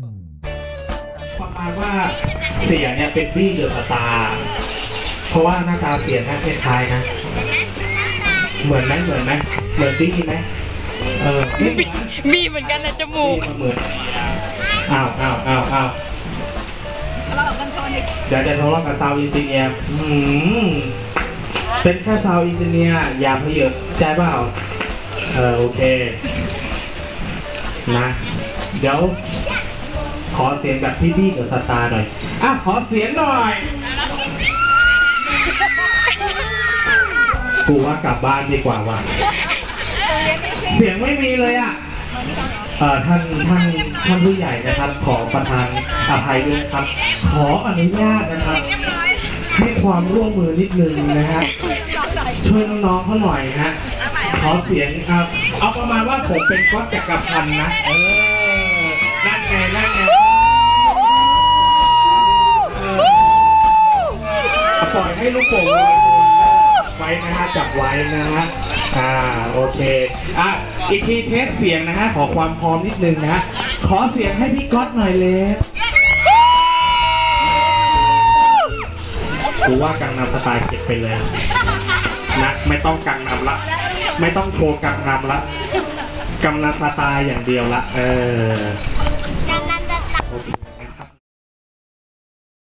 ประมาณว่าเสียเนี่ยเป็นบี้เดอะสตาร์เพราะว่าหน้าตาเสียหน้าคล้ายๆนะ เหมือนไหมเหมือนไหมเหมือนบี้ไหมเออไม่เหมือนมีเหมือนกันนะจมูกมันเหมือนอ้าวอ้าวอ้าวอ้าวเดี๋ยวจะทะเลาะกับซาวอินจิเนียร์อืมเป็นแค่ซาวอินจิเนียร์อย่าเพเยอะใจเปล่าเออโอเค นะ เดี๋ยว ขอเสียงแบบพี่บี้กับสตาร์หน่อย อะ ขอเสียงหน่อย กูว่ากลับบ้านดีกว่าว่ะ เสียงไม่มีเลยอะเอ่อท่านท่านท่านผู้ใหญ่นะครับ ขอประทานอภัยด้วยครับ ขออนุญาตนะครับ ให้ความร่วมมือนิดนึงนะฮะช่วยน้องๆเขาหน่อยนะขอเสียงครับ เอาประมาณว่าผมเป็นก๊อตจักรพันธ์นะ เออนั่นไงนั่นไง ว้นะฮะจับไว้นะฮะอ่าโอเคอะอีกทีเทสเสียงนะฮะขอความพร้อมนิดนึงนะฮะขอเสียงให้พี่ก๊อตหน่อยเลยกูว่ากังนำสไตล์เก็บไปเลยนะไม่ต้องกังนำละ ไม่ต้องโชว์กังนำละกำนันสไตล์อย่างเดียวละ เออ